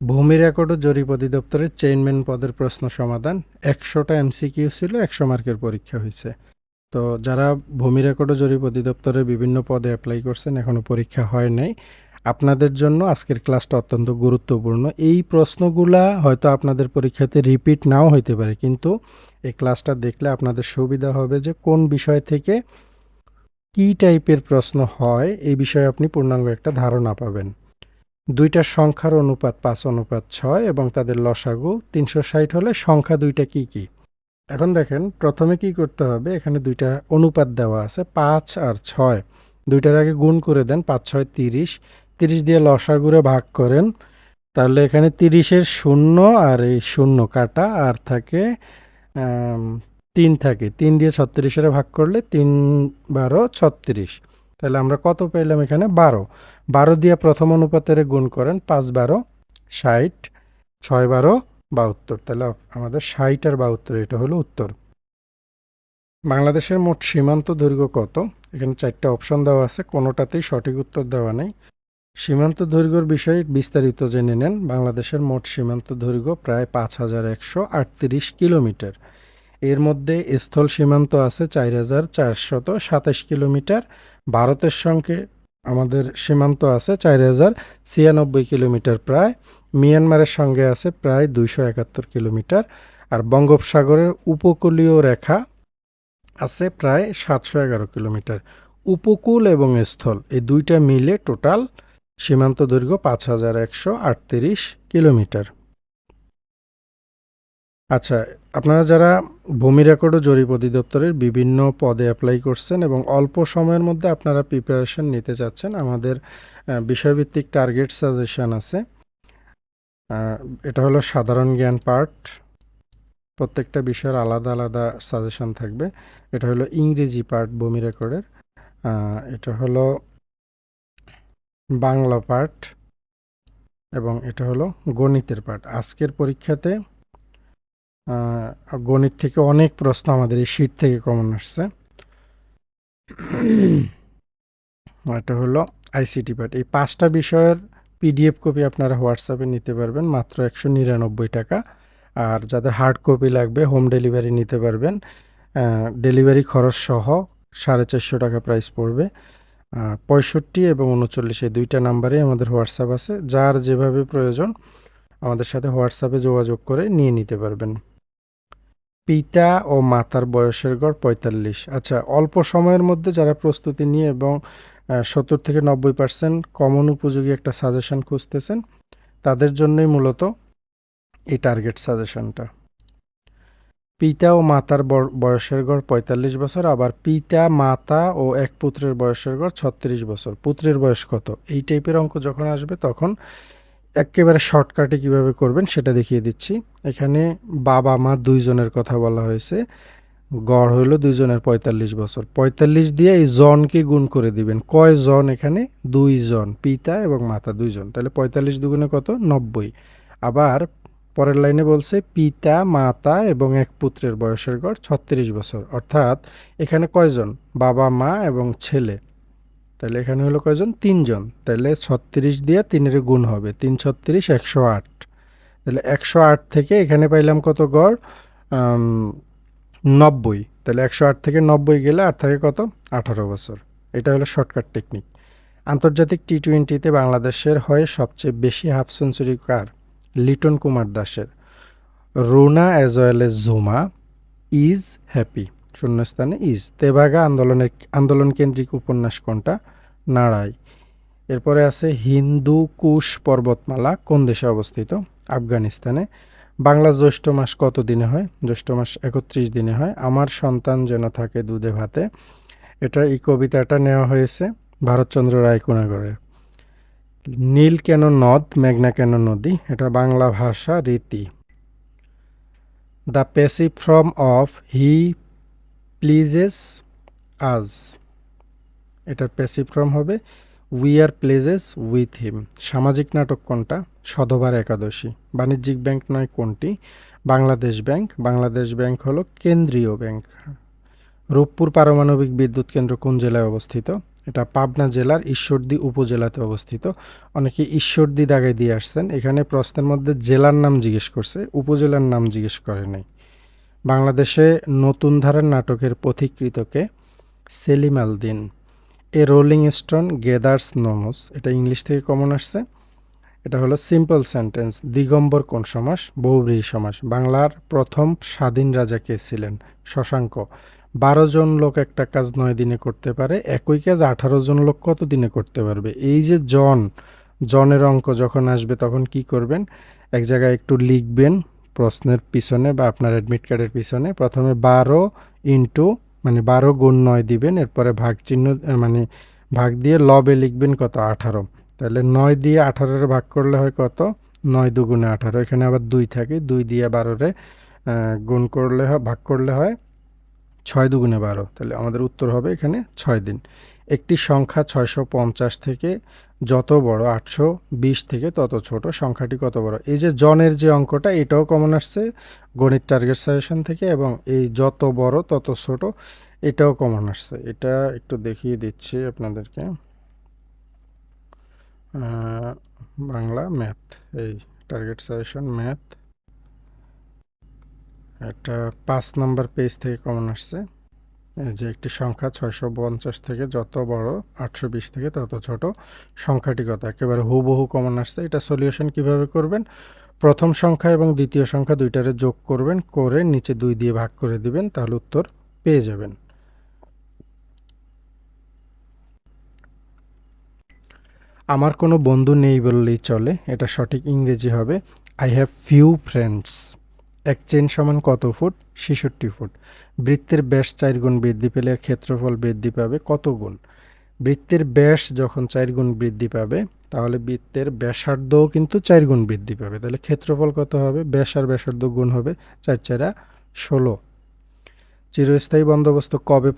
ভূমি রেকর্ড ও জরিপ অধিদপ্তরের চেইনম্যান পদের প্রশ্ন সমাধান। একশোটা এমসিকিউ ছিল, একশো মার্কের পরীক্ষা হয়েছে। তো যারা ভূমি রেকর্ড ও জরিপ অধিদপ্তরের বিভিন্ন পদে অ্যাপ্লাই করছেন এখনও পরীক্ষা হয় নাই। আপনাদের জন্য আজকের ক্লাসটা অত্যন্ত গুরুত্বপূর্ণ। এই প্রশ্নগুলা হয়তো আপনাদের পরীক্ষাতে রিপিট নাও হইতে পারে, কিন্তু এই ক্লাসটা দেখলে আপনাদের সুবিধা হবে যে কোন বিষয় থেকে কী টাইপের প্রশ্ন হয়, এই বিষয়ে আপনি পূর্ণাঙ্গ একটা ধারণা পাবেন। দুইটা সংখ্যার অনুপাত পাঁচ, অনুপাত ছয় এবং তাদের লসাগু তিনশো ষাট হলে সংখ্যা দুইটা কি কি? এখন দেখেন, প্রথমে কি করতে হবে? এখানে দুইটা অনুপাত দেওয়া আছে, পাঁচ আর ছয়। দুইটার আগে গুণ করে দেন, পাঁচ, ছয়, তিরিশ। তিরিশ দিয়ে লসাগুরে ভাগ করেন, তাহলে এখানে তিরিশের শূন্য আর এই শূন্য কাটা, আর থাকে তিন থাকে। তিন দিয়ে ছত্রিশের ভাগ করলে তিন বারো, ছত্রিশ। তাহলে আমরা কত পেলাম এখানে? বারো। বারো দিয়ে প্রথম অনুপাতের গুণ করেন পাঁচ বারো, ষাট, ছয় বারো, বাহাত্তর। তাহলে আমাদের ষাট আর বাহাত্তর, এটা হলো উত্তর। বাংলাদেশের মোট সীমান্ত দৈর্ঘ্য কত? এখানে চারটা অপশন দেওয়া আছে, কোনোটাতেই সঠিক উত্তর দেওয়া নেই। সীমান্ত দৈর্ঘ্যর বিষয়ে বিস্তারিত জেনে নেন। বাংলাদেশের মোট সীমান্ত দৈর্ঘ্য প্রায় পাঁচ হাজার একশো আটত্রিশ কিলোমিটার। এর মধ্যে স্থল সীমান্ত আছে চার হাজার চারশত সাতাশ কিলোমিটার। ভারতের সঙ্গে আমাদের সীমান্ত আছে চার হাজার ছিয়ানব্বই কিলোমিটার প্রায়, মিয়ানমারের সঙ্গে আছে প্রায় দুইশো একাত্তর কিলোমিটার, আর বঙ্গোপসাগরের উপকূলীয় রেখা আছে প্রায় সাতশো এগারো কিলোমিটার। উপকূল এবং স্থল, এই দুইটা মিলে টোটাল সীমান্ত দৈর্ঘ্য পাঁচ হাজার একশো আটত্রিশ কিলোমিটার। আচ্ছা আপনারা যারা ভূমি রেকর্ড ও জরিপ অধিদপ্তরের বিভিন্ন পদে অ্যাপ্লাই করছেন এবং অল্প সময়ের মধ্যে আপনারা প্রিপারেশন নিতে চাচ্ছেন, আমাদের বিষয়ভিত্তিক টার্গেট সাজেশন আছে। এটা হলো সাধারণ জ্ঞান পার্ট প্রত্যেকটা বিষয়ের আলাদা আলাদা সাজেশন থাকবে। এটা হলো ইংরেজি পার্ট ভূমি রেকর্ডের। এটা হলো বাংলা পার্ট এবং এটা হলো গণিতের পার্ট আজকের পরীক্ষাতে গণিত থেকে অনেক প্রশ্ন আমাদের এই শীট থেকে কমন আসছে। এটা হলো আইসিটি পার্ট এই পাঁচটা বিষয়ের পিডিএফ কপি আপনারা হোয়াটসঅ্যাপে নিতে পারবেন, মাত্র একশো নিরানব্বই টাকা। আর যাদের হার্ড কপি লাগবে হোম ডেলিভারি নিতে পারবেন। ডেলিভারি খরচ সহ সাড়ে চারশো টাকা প্রাইস পড়বে। পঁয়ষট্টি এবং উনচল্লিশ, এই দুইটা নাম্বারে আমাদের হোয়াটসঅ্যাপ আছে। যার যেভাবে প্রয়োজন, আমাদের সাথে হোয়াটসঅ্যাপে যোগাযোগ করে নিয়ে নিতে পারবেন। পিতা ও মাতার বয়সের গড় পঁয়তাল্লিশ। আচ্ছা অল্প সময়ের মধ্যে যারা প্রস্তুতি নিয়ে এবং সত্তর থেকে নব্বই পার্সেন্ট কমন উপযোগী একটা সাজেশন খুঁজতেছেন, তাদের জন্যই মূলত এই টার্গেট সাজেশনটা। পিতা ও মাতার বয়সের গড় পঁয়তাল্লিশ বছর, আবার পিতা, মাতা ও এক পুত্রের বয়সের গড় ছত্রিশ বছর। পুত্রের বয়স কত? এই টাইপের অঙ্ক যখন আসবে তখন একেবারে শর্টকাটে কীভাবে করবেন সেটা দেখিয়ে দিচ্ছি। এখানে বাবা, মা দুইজনের কথা বলা হয়েছে। গড় হইল দুইজনের পঁয়তাল্লিশ বছর। পঁয়তাল্লিশ দিয়ে এই জনকে গুণ করে দিবেন। কয় জন এখানে? দুই জন, পিতা এবং মাতা দুইজন। তাহলে পঁয়তাল্লিশ দুগুণে কত? নব্বই। আবার পরের লাইনে বলছে, পিতা, মাতা এবং এক পুত্রের বয়সের গড় ছত্রিশ বছর। অর্থাৎ এখানে কয়জন? বাবা, মা এবং ছেলে। তাহলে এখানে হলো কয়জন? তিনজন। তাহলে ছত্রিশ দিয়ে তিনের গুণ হবে, তিন ছত্রিশ, একশো আট। তাহলে একশো আট থেকে এখানে পাইলাম কত গড়? নব্বই। তাহলে একশো আট থেকে নব্বই গেলে আর থাকে কত? আঠারো বছর। এটা হলো শর্টকাট টেকনিক আন্তর্জাতিক টি টোয়েন্টিতে বাংলাদেশের হয়ে সবচেয়ে বেশি হাফ সেঞ্চুরি কার? লিটন কুমার দাসের। Runa as well as Juma, is happy. শূন্যস্থানে ইজ। তেভাগা আন্দোলনের আন্দোলন কেন্দ্রিক উপন্যাস কোনটা? নাড়াই এরপরে আছে হিন্দু কুশ পর্বতমালা, কোন দেশে অবস্থিত? আফগানিস্তানে। বাংলা জ্যৈষ্ঠ মাস কত দিনে হয়? জ্যৈষ্ঠ মাস একত্রিশ দিনে হয়। আমার সন্তান যেন থাকে দুধে ভাতে। এটা এই কবিতাটা নেওয়া হয়েছে ভারতচন্দ্র রায় কুনাগরের। নীল কেন নদ, মেঘনা কেন নদী? এটা বাংলা ভাষা রীতি। The passive from of he pleases আজ এটার প্যাসিভ ফর্ম হবে we are pleased with him সামাজিক নাটক কোনটা? সধবার একাদশী। বাণিজ্যিক ব্যাংক নয় কোনটি? বাংলাদেশ ব্যাংক। বাংলাদেশ ব্যাংক হলো কেন্দ্রীয় ব্যাংক। রূপপুর পারমাণবিক বিদ্যুৎ কেন্দ্র কোন জেলায় অবস্থিত? এটা পাবনা জেলার ঈশ্বরদী উপজেলাতে অবস্থিত। অনেকে ঈশ্বরদী দাগায় দিয়ে আসছেন। এখানে প্রশ্নের মধ্যে জেলার নাম জিজ্ঞেস করছে, উপজেলার নাম জিজ্ঞেস করে নাই। বাংলাদেশে নতুন ধারার নাটকের পথিকৃতকে সেলিম আল দিন। এ রোলিং স্টোন গেদার্স নোমস, এটা ইংলিশ থেকে কমন আসছে। এটা হলো সিম্পল সেন্টেন্স, দিগম্বর কোন সমাস, বহুব্রীহি সমাস। বাংলার প্রথম স্বাধীন রাজা কে ছিলেন? শশাঙ্ক। বারো জন লোক একটা কাজ নয় দিনে করতে পারে, একই কাজ আঠারো জন লোক কত দিনে করতে পারবে? এই যে জন, জনের অঙ্ক যখন আসবে তখন কি করবেন? এক জায়গায় একটু লিখবেন প্রশ্নের পিছনে বা আপনার অ্যাডমিট কার্ডের পিছনে প্রথমে বারো ইন্টু মানে বারো গুণ নয় দিবেন, এরপরে ভাগ চিহ্ন মানে ভাগ দিয়ে লবে লিখবেন কত? আঠারো। তাহলে নয় দিয়ে আঠারোরে ভাগ করলে হয় কত? নয় দুগুণে আঠারো। এখানে আবার দুই থাকে, দুই দিয়ে বারোরে গুণ করলে হয়, ভাগ করলে হয় ছয় দুগুণে বারো। তাহলে আমাদের উত্তর হবে এখানে ছয় দিন। একটি সংখ্যা ছয়শো পঞ্চাশ থেকে যত বড় আটশো বিশ থেকে তত ছোট। সংখ্যাটি কত বড়? এই যে জনের যে অঙ্কটা, এটাও কমন আসছে। গণিত টার্গেট সাজেশন থেকে এবং এই যত বড় তত ছোট, এটাও কমন আসছে। এটা একটু দেখিয়ে দিচ্ছি আপনাদেরকে। বাংলা ম্যাথ এই টার্গেট সাজেশন ম্যাথ এটা পাঁচ নাম্বার পেজ থেকে কমন আসছে। যে একটি সংখ্যা ছয়শো পঞ্চাশ থেকে যত বড় আটশো বিশ থেকে তত ছোট সংখ্যাটি কত? একেবারে হুবহু কমন আসছে। এটা সলিউশন কীভাবে করবেন? প্রথম সংখ্যা এবং দ্বিতীয় সংখ্যা দুইটারে যোগ করবেন, করে নিচে দুই দিয়ে ভাগ করে দিবেন, তাহলে উত্তর পেয়ে যাবেন। আমার কোনো বন্ধু নেই বললেই চলে, এটা সঠিক ইংরেজি হবে। আই হ্যাভ ফিউ ফ্রেন্ডস এক চেন সমান কত ফুট? ছেষট্টি ফুট। বৃত্তের ব্যাস চার গুণ বৃদ্ধি পেলে ক্ষেত্রফল বৃদ্ধি পাবে কত গুণ? বৃত্তের ব্যাস যখন চার গুণ বৃদ্ধি পাবে, তাহলে বৃত্তের ব্যাসার্ধও কিন্তু চার গুণ বৃদ্ধি পাবে। তাহলে ক্ষেত্রফল কত হবে? ব্যাস আর ব্যাসার্ধ গুণ হবে চার চারা ষোলো। চিরস্থায়ী বন্দোবস্ত কবে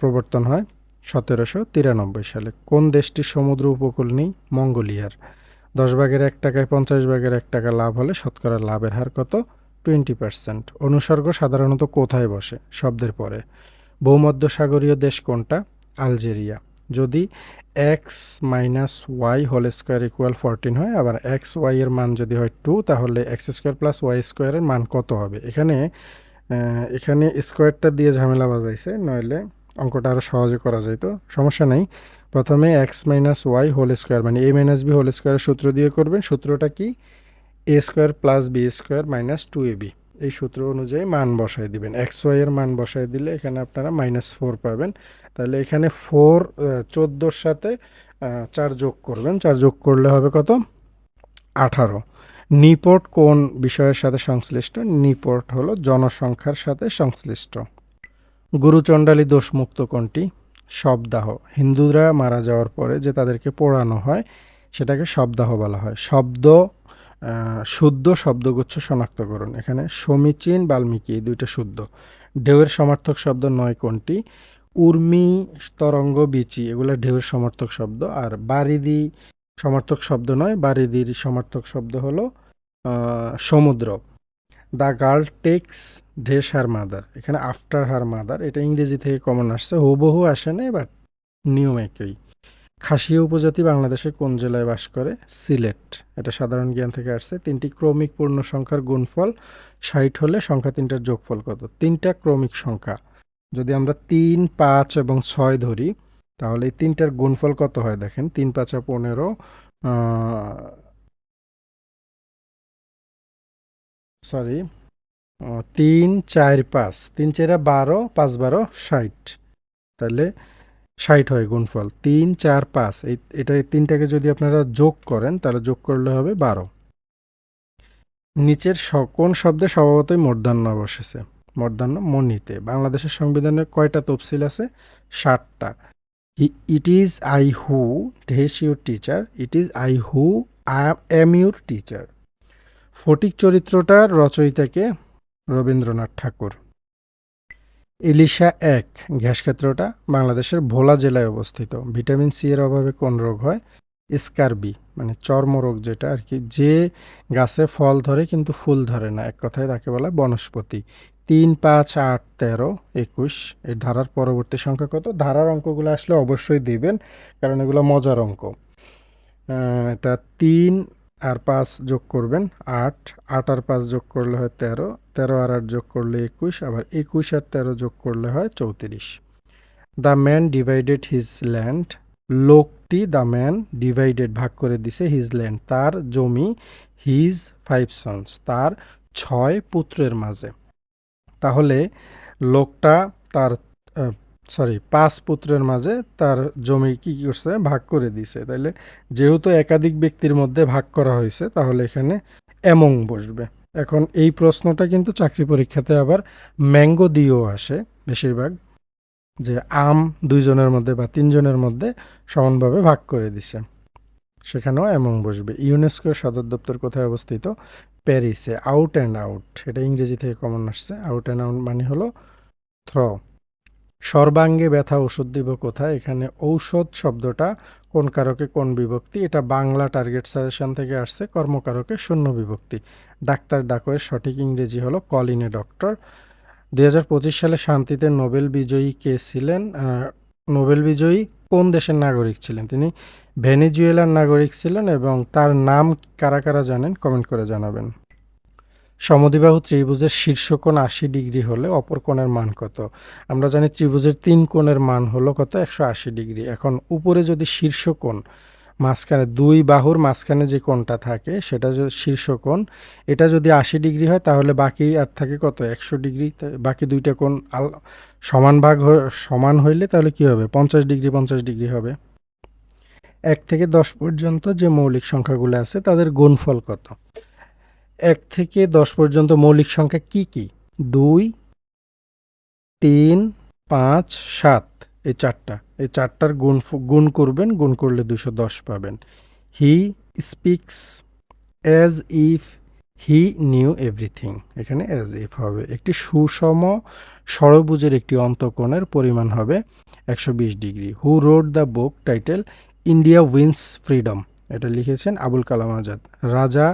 প্রবর্তন হয়? সতেরোশো তিরানব্বই সালে। কোন দেশটির সমুদ্র উপকূল নেই? মঙ্গোলিয়ার। দশ ভাগের এক টাকায় পঞ্চাশ ভাগের এক টাকা লাভ হলে শতকরা লাভের হার কত? Twenty percent. অনুসর্গ সাধারণত কোথায় বসে? শব্দের পরে। ভূমধ্যসাগরীয় দেশ কোনটা? আলজেরিয়া। যদি x minus y whole square equal fourteen হয়, আবার এক্স ওয়াই এর মান যদি হয় টু, তাহলে এক্স স্কোয়ার প্লাস ওয়াই স্কোয়ারের মান কত হবে? এখানে এখানে স্কোয়ারটা দিয়ে ঝামেলা বাজাইছে, নইলে অঙ্কটা আরও সহজে করা যায় তো। সমস্যা নেই। প্রথমে x minus y whole square মানে এ মাইনাস বি হোল স্কোয়ারের সূত্র দিয়ে করবেন। সূত্রটা কি? A square plus b square minus two a b এই সূত্র অনুযায়ী মান বসায় দিবেন। এক্স ওয়াই এর মান বসায় দিলে এখানে আপনারা মাইনাস ফোর পাবেন। তাহলে এখানে ফোর চোদ্দোর সাথে চার যোগ করবেন। চার যোগ করলে হবে কত? আঠারো। নিপোর্ট কোন বিষয়ের সাথে সংশ্লিষ্ট? নিপোর্ট হলো জনসংখ্যার সাথে সংশ্লিষ্ট। গুরুচণ্ডালী দোষমুক্ত কোনটি? শবদাহ। হিন্দুরা মারা যাওয়ার পরে যে তাদেরকে পোড়ানো হয়, সেটাকে শবদাহ বলা হয়। শব্দ শুদ্ধ শব্দগুচ্ছ শনাক্তকরণ। এখানে সমীচীন বাল্মীকি, এই দুইটা শুদ্ধ। ঢেউয়ের সমার্থক শব্দ নয় কোনটি? উর্মি, তরঙ্গ, বিচি, এগুলো ঢেউয়ের সমর্থক শব্দ। আর বারিদি সমার্থক শব্দ নয়, বারিদির সমার্থক শব্দ হলো সমুদ্র। The girl takes dash her mother. এখানে আফটার হার মাদার, এটা ইংরেজি থেকে কমন আসছে। হুবহু আসে না বাট নিয়ম একই। খাসিয়া উপজাতি বাংলাদেশের কোন জেলায় বাস করে? সিলেট। এটা সাধারণ জ্ঞান থেকে আসছে। তিনটি ক্রমিক পূর্ণ সংখ্যার গুণফল ষাট হলে সংখ্যা তিনটার যোগফল কত? তিনটা ক্রমিক সংখ্যা। যদি আমরা তিন, পাঁচ এবং ছয় ধরি, তাহলে এই তিনটার গুণফল কত হয় দেখেন? তিন, পাঁচা পনেরো সরি তিন, চার, পাঁচ। তিন, চারা, বারো, পাঁচ, বারো, ষাট। তাহলে ষাট হয় গুণফল। তিন, চার, পাঁচ। এই, এটা তিনটাকে যদি আপনারা যোগ করেন, তাহলে যোগ করলে হবে বারো। নিচের কোন শব্দে স্বভাবতই মূর্ধন্য বসেছে মূর্ধন্য মনিতে বাংলাদেশের সংবিধানে কয়টা তফসিল আছে? ষাটটা it is I who ঢেস your teacher. It is I who am your teacher. Phatik চরিত্রটার রচয়িতাকে রবীন্দ্রনাথ ঠাকুর। ইলিশা এক, গ্যাস ক্ষেত্রটা বাংলাদেশের ভোলা জেলায় অবস্থিত। ভিটামিন সি এর অভাবে কোন রোগ হয়? স্কারবি মানে চর্মরোগ যেটা আর কি। যে গাছে ফল ধরে কিন্তু ফুল ধরে না, এক কথায় তাকে বলা বনস্পতি। তিন, পাঁচ, আট, তেরো, একুশ এই ধারার পরবর্তী সংখ্যা কত? ধারার অঙ্কগুলো আসলে অবশ্যই দিবেন, কারণ এগুলো মজার অঙ্ক। এটা তিন আর পাঁচ যোগ করবেন আট আট আর পাঁচ যোগ করলে হয় তেরো তেরো আর আট যোগ করলে একুশ, আবার একুশ আর তেরো যোগ করলে হয় চৌত্রিশ। The man divided his land. লোকটি দ্য ম্যান ডিভাইডেড ভাগ করে দিছে হিজ ল্যান্ড। তার জমি হিজ ফাইভ সন্স। তার ছয় পুত্রের মাঝে। তাহলে লোকটা তার সরি পাঁচ পুত্রের মাঝে তার জমি কি করছে? ভাগ করে দিছে। তাইলে যেহেতু একাধিক ব্যক্তির মধ্যে ভাগ করা হয়েছে, তাহলে এখানে এমং বসবে। এখন এই প্রশ্নটা কিন্তু চাকরি পরীক্ষাতে আবার ম্যাঙ্গো দিয়েও আসে বেশিরভাগ, যে আম দুইজনের মধ্যে বা তিনজনের মধ্যে সমানভাবে ভাগ করে দিছে। সেখানেও এমং বসবে। ইউনেস্কোর সদর দপ্তর কোথায় অবস্থিত? প্যারিসে। আউট অ্যান্ড আউট এটা ইংরেজি থেকে কমন আসছে। আউট অ্যান্ড আউট মানে হলো থ্র সর্বাঙ্গে ব্যথা ওষুধ দিব কোথায়? এখানে ঔষধ শব্দটা কোন কারকে কোন বিভক্তি? এটা বাংলা টার্গেট সাজেশন থেকে আসছে, কর্মকারকে শূন্য বিভক্তি। ডাক্তার ডাকোয়ের সঠিক ইংরেজি হলো কলিনে ডক্টর। দুই হাজার পঁচিশ সালে শান্তিতে নোবেল বিজয়ী কে ছিলেন? নোবেল বিজয়ী কোন দেশের নাগরিক ছিলেন? তিনি ভেনিজুয়েলার নাগরিক ছিলেন এবং তার নাম কারা কারা জানেন? কমেন্ট করে জানাবেন। সমদ্বিবাহু ত্রিভুজের শীর্ষকোণ আশি ডিগ্রি হলে অপর কোণের মান কত? আমরা জানি ত্রিভুজের তিন কোণের মান হলো কত? একশো আশি ডিগ্রি। এখন উপরে যদি শীর্ষকোণ মাঝখানে দুই বাহুর মাঝখানে যে কোণটা থাকে, সেটা যদি শীর্ষকোণ এটা যদি আশি ডিগ্রি হয়, তাহলে বাকি আর থাকে কত? একশো ডিগ্রি। বাকি দুইটা কোণ আল, সমান ভাগ সমান হইলে তাহলে কি হবে? পঞ্চাশ ডিগ্রি পঞ্চাশ ডিগ্রি হবে। এক থেকে দশ পর্যন্ত যে মৌলিক সংখ্যাগুলো আছে, তাদের গুণফল কত? এক থেকে দশ পর্যন্ত মৌলিক সংখ্যা কি কি? দুই, তিন, পাঁচ, সাত। এই চারটা। এই চারটার গুণ গুণ করবেন, গুণ করলে দুশো দশ পাবেন। He speaks as if he knew everything. এখানে অ্যাজ ইফ হবে। একটি সুষম সরবুজের একটি অন্তকোণের পরিমাণ হবে একশো বিশ degree. Who wrote the book title India wins freedom. এটা লিখেছেন আবুল কালাম আজাদ। রাজা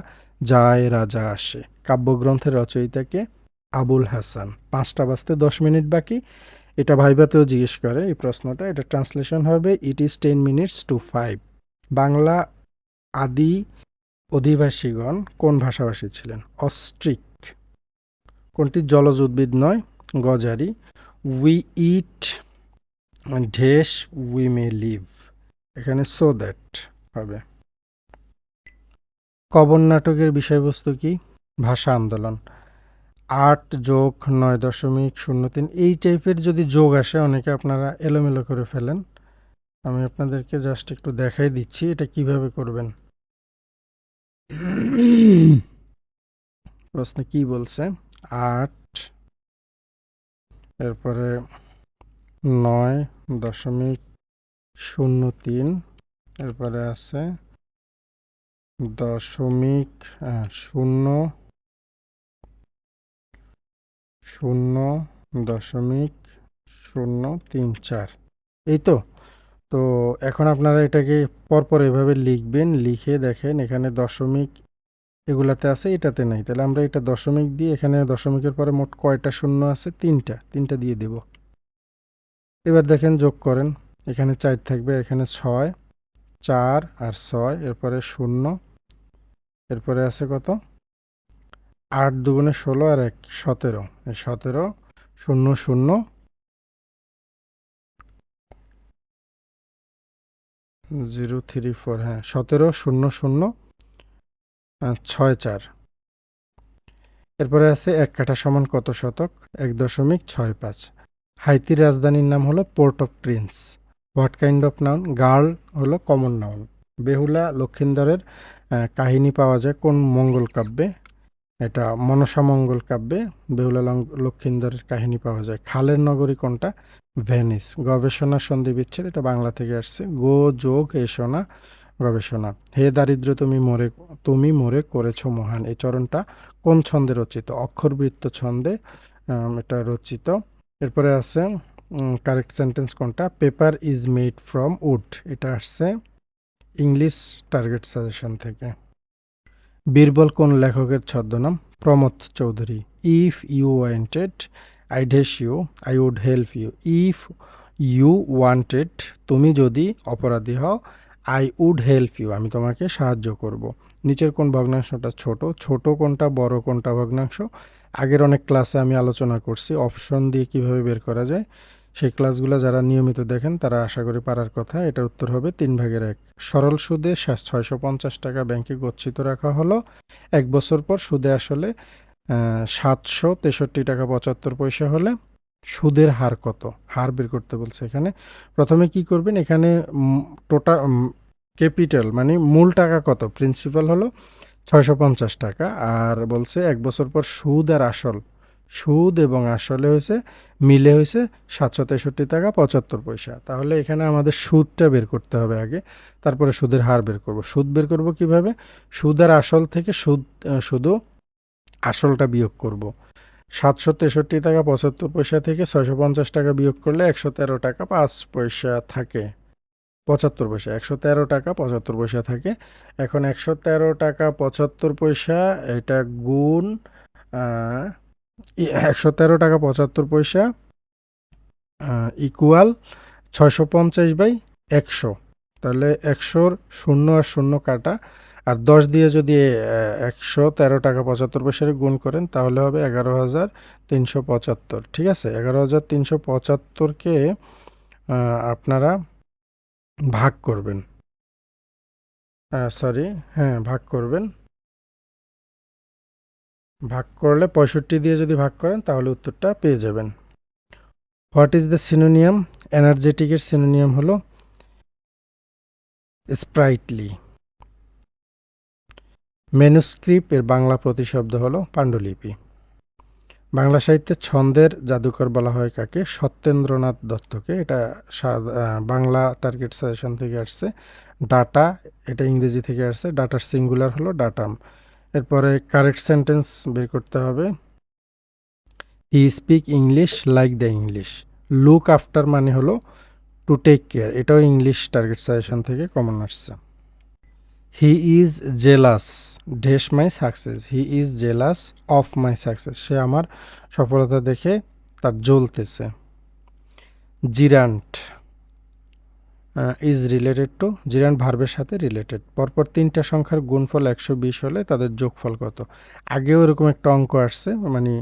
যায় রাজা আসে। কাব্যগ্রন্থের রচয়িতাকে আবুল হাসান। পাঁচটা বাজতে দশ মিনিট বাকি। এটা ভাইবাতেও জিজ্ঞেস করে এই প্রশ্নটা। এটা ট্রান্সলেশন হবে it is ten minutes to five Bangla আদি অধিবাসীগণ কোন ভাষাভাষী ছিলেন? অস্ট্রিক। কোনটি জলজ উদ্ভিদ নয়, গজারি। We eat dash we may live এখানে সো দ্যাট হবে। কবর নাটকের বিষয়বস্তু কি? ভাষা আন্দোলন। আট যোগ নয় দশমিক শূন্য তিন। এই টাইপের যদি যোগ আসে, অনেকে আপনারা এলোমেলো করে ফেলেন। আমি আপনাদেরকে জাস্ট একটু দেখাই দিচ্ছি এটা কীভাবে করবেন। প্রশ্নে কি বলছে? আট, এরপরে নয় দশমিক শূন্য তিন, এরপরে আছে দশমিক শূন্য শূন্য, দশমিক, শূন্য, তিন, চার। এই তো। তো এখন আপনারা এটাকে পরপর এভাবে লিখবেন, লিখে দেখেন এখানে দশমিক এগুলাতে আছে, এটাতে নাই। তাহলে আমরা এটা দশমিক দিয়ে এখানে দশমিকের পরে মোট কয়টা শূন্য আছে? তিনটা। তিনটা দিয়ে দেব। এবার দেখেন যোগ করেন। এখানে চার থাকবে, এখানে ছয়, চার আর ছয়, এরপরে শূন্য এরপরে আছে কত? আট দুগুণে ষোলো আর এক, সতেরো। এই সতেরো শূন্য শূন্য। জিরো থ্রি ফোর হ্যাঁ সতেরো শূন্য শূন্য ছয় চার। এরপরে আছে এক কাঠা সমান কত শতক? এক দশমিক ছয় পাঁচ। হাইতির রাজধানীর নাম হলো Port of Prince. What kind of noun? Girl হলো কমন নাউন। বেহুলা, লক্ষিন্দরের কাহিনী পাওয়া যায় কোন মঙ্গল কাব্যে? এটা মনসা মঙ্গল কাব্যে, বেহুলা লং- লক্ষিন্দরের কাহিনী পাওয়া যায়। খালের নগরী কোনটা? ভেনিস। গবেষণা সন্ধি বিচ্ছেদ, এটা বাংলা থেকে আসছে। গো যোগ এসোনা গবেষণা। হে দারিদ্র, তুমি মোরে তুমি মোরে করেছ মহান। এই চরণটা কোন ছন্দে রচিত? অক্ষরবৃত্ত ছন্দে এটা রচিত। এরপরে আছে কারেক্ট সেন্টেন্স কোনটা? Paper is made from wood এটা আসছে ইংলিশ টার্গেট সাজেশন থেকে। বীরবল কোন লেখকের ছদ্মনাম? Pramod Chowdhury. If you wanted I dash you I would help you if you wanted তুমি যদি অপরাধী হও আই উড হেল্প ইউ আমি তোমাকে সাহায্য করব। নিচের কোন ভগ্নাংশটা ছোট? ছোট কোনটা, বড় কোনটা ভগ্নাংশ? আগের অনেক ক্লাসে আমি আলোচনা করছি। অপশন দিয়ে কীভাবে বের করা যায়? সেই ক্লাসগুলো যারা নিয়মিত দেখেন, তারা আশা করি পারার কথা, এটার উত্তর হবে তিন ভাগের এক। সরল সুদে ছয়শো পঞ্চাশ টাকা ব্যাংকে গচ্ছিত রাখা হলো। এক বছর পর সুদে আসলে সাতশো তেষট্টি টাকা পঁচাত্তর পয়সা হলে সুদের হার কত? হার বের করতে বলছে এখানে। প্রথমে কি করবেন, এখানে টোটাল ক্যাপিটাল মানে মূল টাকা কত? প্রিন্সিপাল হলো ছয়শো পঞ্চাশ টাকা। আর বলছে এক বছর পর সুদ আর আসল সুদ এবং আসলে হয়েছে, মিলে হয়েছে সাতশো তেষট্টি টাকা, পঁচাত্তর পয়সা। তাহলে এখানে আমাদের সুদটা বের করতে হবে আগে, তারপরে সুদের হার বের করব। সুদ বের করব কীভাবে? সুদ আর আসল থেকে সুদ শুধু আসলটা বিয়োগ করব। সাতশো তেষট্টি টাকা, পঁচাত্তর পয়সা থেকে ছয়শো পঞ্চাশ টাকা বিয়োগ করলে একশো তেরো টাকা, পাঁচ পয়সা থাকে। পঁচাত্তর পয়সা, একশো তেরো টাকা, পঁচাত্তর পয়সা থাকে। এখন একশো তেরো টাকা, পঁচাত্তর পয়সা, এটা গুণ একশো তেরো টাকা পঁচাত্তর পয়সা ইকুয়াল ছয়শো পঞ্চাশ বাই একশো। তাহলে একশোর শূন্য আর শূন্য কাটা। আর দশ দিয়ে যদি একশো তেরো টাকা পঁচাত্তর পয়সার গুণ করেন, তাহলে হবে এগারো হাজার তিনশো পঁচাত্তর। ঠিক আছে? এগারো হাজার তিনশো পঁচাত্তরকে আপনারা ভাগ করবেন। সরি হ্যাঁ ভাগ করবেন। ভাগ করলে পঁয়ষট্টি দিয়ে যদি ভাগ করেন, তাহলে উত্তরটা পেয়ে যাবেন। হোয়াট ইজ দ্য সিনোনিয়াম এনার্জেটিকের সিনোনিয়াম হলো স্প্রাইটলি মেনুস্ক্রিপ এর বাংলা প্রতিশব্দ হলো পাণ্ডুলিপি। বাংলা সাহিত্যে ছন্দের জাদুকর বলা হয় কাকে? সত্যেন্দ্রনাথ দত্তকে। এটা বাংলা টার্গেট সাজেশন থেকে আসছে। ডাটা এটা ইংরেজি থেকে আসছে। ডাটার সিঙ্গুলার হলো ডাটাম এরপরে কারেক্ট সেন্টেন্স বের করতে হবে। He speak English like the English look after মানে হলো টু টেক কেয়ার এটাও ইংলিশ টার্গেট সাজেশন থেকে কমন আসছে। He is jealous dash my success he is jealous of my success সে আমার সফলতা দেখে তার জ্বলতেছে। Gerund is related to gerund ভার্বের সাথে রিলেটেড পরপর তিনটা সংখ্যার গুণফল একশো বিশ হলে তাদের যোগফল কত? আগেও এরকম একটা অঙ্ক আসছে মানে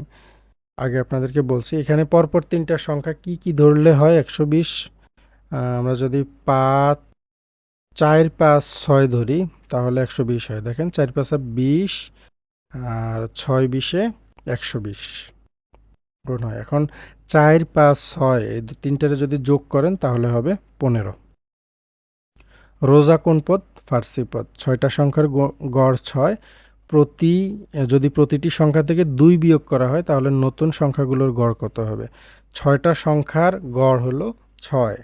আগে আপনাদেরকে বলছি, এখানে পরপর তিনটা সংখ্যা কি কি ধরলে হয় একশো বিশ? আমরা যদি পাঁচ, চার, পাঁচ, ছয় ধরি, তাহলে একশো বিশ হয়। দেখেন, চার, পাঁচা বিশ, আর ছয় বিশে একশো বিশ গুণ হয়। এখন চার, পাঁচ, ছয়, এই তিনটারে যদি যোগ করেন, তাহলে হবে পনেরো। রোজা কোন পদ? ফার্সি পদ। ছয়টা সংখ্যার গড় ছয়। প্রতি যদি প্রতিটি সংখ্যা থেকে দুই বিয়োগ করা হয়, তাহলে নতুন সংখ্যাগুলোর গড় কত হবে? ছয়টা সংখ্যার গড় হলো ছয়।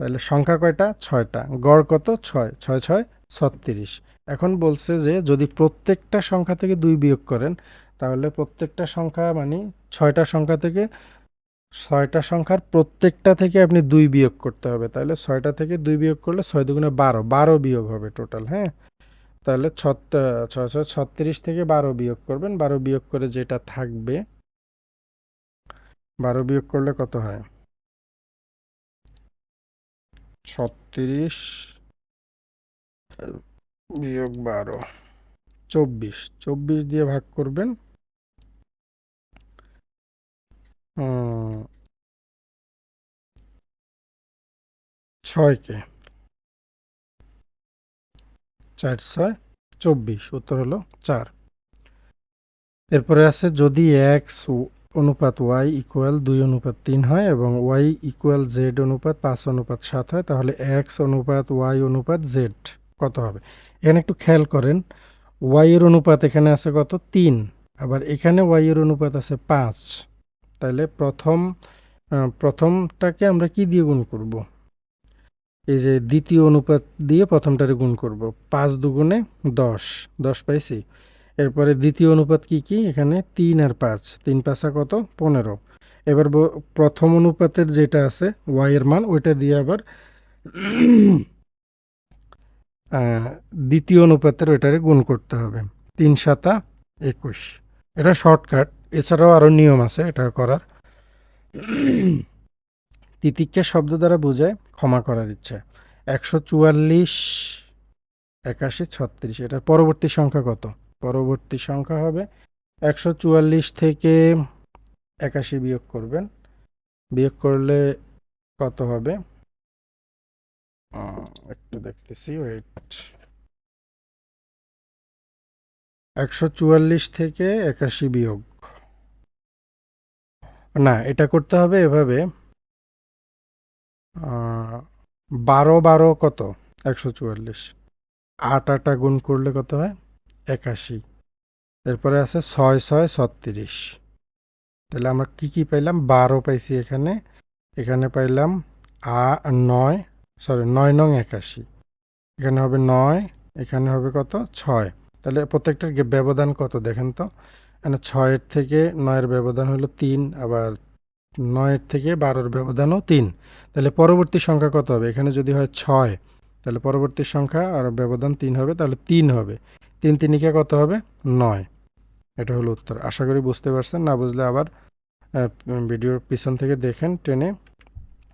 তাহলে সংখ্যা কয়টা? ছয়টা। গড় কত? ছয়। ছয় ছয়, ছত্রিশ। এখন বলছে যে, যদি প্রত্যেকটা সংখ্যা থেকে দুই বিয়োগ করেন, তাহলে প্রত্যেকটা সংখ্যা মানে ছয়টা সংখ্যা থেকে ছয়টা সংখ্যার প্রত্যেকটা থেকে আপনি দুই বিয়োগ করতে হবে। তাহলে ছয়টা থেকে দুই বিয়োগ করলে ছয় দুগুণে বারো বারো বিয়োগ হবে টোটাল হ্যাঁ? তাহলে ছয়, ছত্রিশ থেকে বারো বিয়োগ করবেন। বারো বিয়োগ করে যেটা থাকবে, বারো বিয়োগ করলে কত হয়? ছত্রিশ, বিয়োগ বারো, চব্বিশ চব্বিশ দিয়ে ভাগ করবেন। ছয়কে। চার, ছয়, চব্বিশ, উত্তর হলো চার। এরপরে আছে যদি এক্স অনুপাত ওয়াই ইকুয়াল দুই অনুপাত তিন হয় এবং ওয়াই ইকুয়াল জেড অনুপাত পাঁচ অনুপাত সাত হয়, তাহলে এক্স অনুপাত ওয়াই অনুপাত জেড কত হবে? এখানে একটু খেয়াল করেন ওয়াই এর অনুপাত এখানে আছে কত? তিন। আবার এখানে ওয়াই এর অনুপাত আছে পাঁচ। তাহলে প্রথম প্রথমটাকে আমরা কি দিয়ে গুণ করব? এই যে দ্বিতীয় অনুপাত দিয়ে প্রথমটারে গুণ করব। পাঁচ দুগুণে দশ দশ পাইছি। এরপরে দ্বিতীয় অনুপাত কি কি? এখানে তিন আর পাঁচ, তিন পাঁচা কত? পনেরো। এবার প্রথম অনুপাতের যেটা আছে ওয়াইয়ের মান, ওইটা দিয়ে আবার দ্বিতীয় অনুপাতের ওইটারে গুণ করতে হবে। তিন সাতা একুশ। এটা শর্টকাট। এছাড়াও আরও নিয়ম আছে এটা করার। তিতিক্ষা শব্দ দ্বারা বোঝায় ক্ষমা করার ইচ্ছা। একশো চুয়াল্লিশ, একাশি, ছত্রিশ, এটার পরবর্তী সংখ্যা কত? পরবর্তী সংখ্যা হবে একশো চুয়াল্লিশ থেকে একাশি বিয়োগ করবেন। বিয়োগ করলে কত হবে? একটু দেখতেছি ওয়েট একশো চুয়াল্লিশ থেকে একাশি বিয়োগ না, এটা করতে হবে এভাবে বারো বারো কত? একশো চুয়াল্লিশ। আট আটা গুণ করলে কত হয়? একাশি। এরপরে আছে ছয় ছয় ছত্রিশ। তাহলে আমরা কি কি পাইলাম? বারো পাইছি এখানে। এখানে পাইলাম, আ, নয় সরি নয় নং একাশি। এখানে হবে নয়, এখানে হবে কত? ছয়। তাহলে প্রত্যেকটার ব্যবধান কত? দেখেন তো। এখানে ছয়ের থেকে নয়ের ব্যবধান হলো তিন, আবার নয়ের থেকে বারোর ব্যবধানও তিন। তাহলে পরবর্তী সংখ্যা কত হবে? এখানে যদি হয় ছয়, তাহলে পরবর্তী সংখ্যা আর ব্যবধান তিন হবে, তাহলে তিন হবে। তিন তিনিকে কত হবে? নয়। এটা হলো উত্তর। আশা করি বুঝতে পারছেন। না বুঝলে আবার ভিডিওর পিছন থেকে দেখেন, টেনে।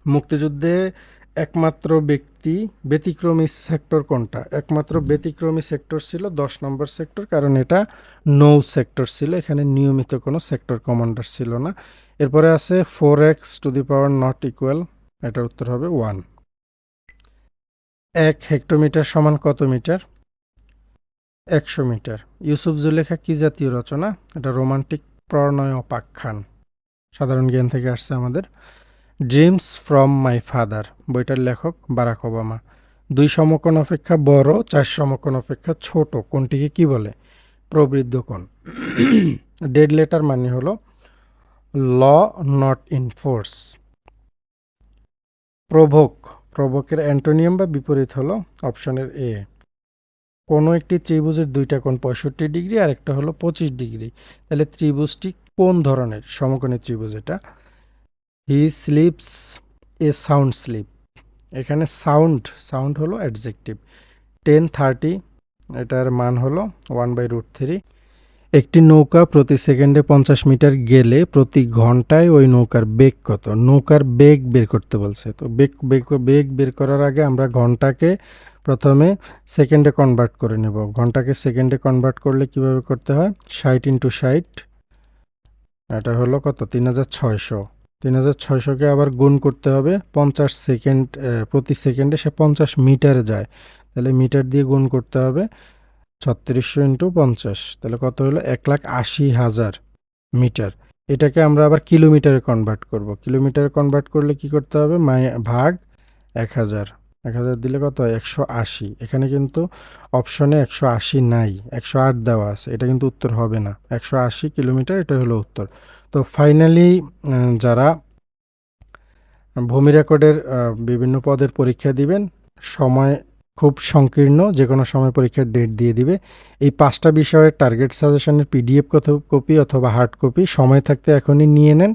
মুক্তিযুদ্ধে একমাত্র ব্যক্তি ব্যতিক্রমী সেক্টর কোনটা? একমাত্র ব্যতিক্রমী সেক্টর ছিল দশ নম্বর সেক্টর, কারণ এটা নৌ সেক্টর ছিল, এখানে নিয়মিত কোনো সেক্টর কমান্ডার ছিল না। এরপরে আছে four x to the power not equal এটার উত্তর হবে ওয়ান। এক হেক্টোমিটার সমান কত মিটার? একশো মিটার। ইউসুফ জুলেখা কি জাতীয় রচনা? এটা রোমান্টিক প্রণয় পাখ্যান সাধারণ জ্ঞান থেকে আসছে আমাদের। ড্রিমস ফ্রম মাই ফাদার বইটার লেখক বারাক ওবামা। দুই সমকোণ অপেক্ষা বড়, চার সমকোণ অপেক্ষা ছোট, কোনটিকে কি বলে? প্রবৃদ্ধ কোণ। ডেড লেটার মানে হলো law not in force provoke, প্রভোকের antonym বা বিপরীত হলো অপশনের এ কোনো একটি ত্রিভুজের দুইটা কোণ পঁয়ষট্টি ডিগ্রি আর একটা হলো পঁচিশ ডিগ্রি। তাহলে ত্রিভুজটি কোন ধরনের? সমকোণী ত্রিভুজ এটা। He sleeps a sound sleep এখানে সাউন্ড সাউন্ড হলো অ্যাডজেক্টিভ টেন থার্টি এটার মান হলো ওয়ান বাই রুট থ্রি একটি নৌকা প্রতি সেকেন্ডে পঞ্চাশ মিটার গেলে প্রতি ঘন্টায় ওই নৌকার বেগ কত? নৌকার বেগ বের করতে বলছে। তো বেগ বেগ বেগ বের করার আগে আমরা ঘন্টাকে প্রথমে সেকেন্ডে কনভার্ট করে নেব। ঘন্টাকে সেকেন্ডে কনভার্ট করলে কীভাবে করতে হয়? ষাট ইন্টু ষাট এটা হলো কত? তিন হাজার ছয়শো। তিন হাজার ছয়শোকে আবার গুণ করতে হবে পঞ্চাশ সেকেন্ড প্রতি সেকেন্ডে সে পঞ্চাশ মিটারে যায়। তাহলে মিটার দিয়ে গুণ করতে হবে ছত্রিশশো ইন্টু পঞ্চাশ। তাহলে কত হলো? এক লাখ আশি হাজার মিটার। এটাকে আমরা আবার কিলোমিটারে কনভার্ট করব। কিলোমিটারে কনভার্ট করলে কি করতে হবে? মাই, ভাগ এক হাজার। এক হাজার দিলে কত হয়? একশো আশি। এখানে কিন্তু অপশনে একশো আশি নাই। একশো আট দেওয়া আছে। এটা কিন্তু উত্তর হবে না। একশো আশি কিলোমিটার, এটা হলো উত্তর। তো ফাইনালি যারা ভূমি রেকর্ডের বিভিন্ন পদের পরীক্ষা দিবেন, সময় খুব সংকীর্ণ যে কোনো সময় পরীক্ষার ডেট দিয়ে দিবে। এই পাঁচটা বিষয়ের টার্গেট সাজেশনের পিডিএফ কপি অথবা হার্ড কপি সময় থাকতে এখনই নিয়ে নেন,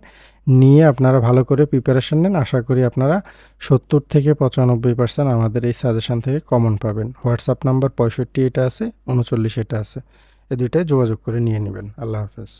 নিয়ে আপনারা ভালো করে প্রিপারেশন নেন। আশা করি আপনারা সত্তর থেকে পঁচানব্বই পার্সেন্ট আমাদের এই সাজেশন থেকে কমন পাবেন। হোয়াটসঅ্যাপ নাম্বার পঁয়ষট্টি এটা আছে, উনচল্লিশ এটা আছে। এ দুইটায় যোগাযোগ করে নিয়ে নেবেন। আল্লাহ হাফেজ।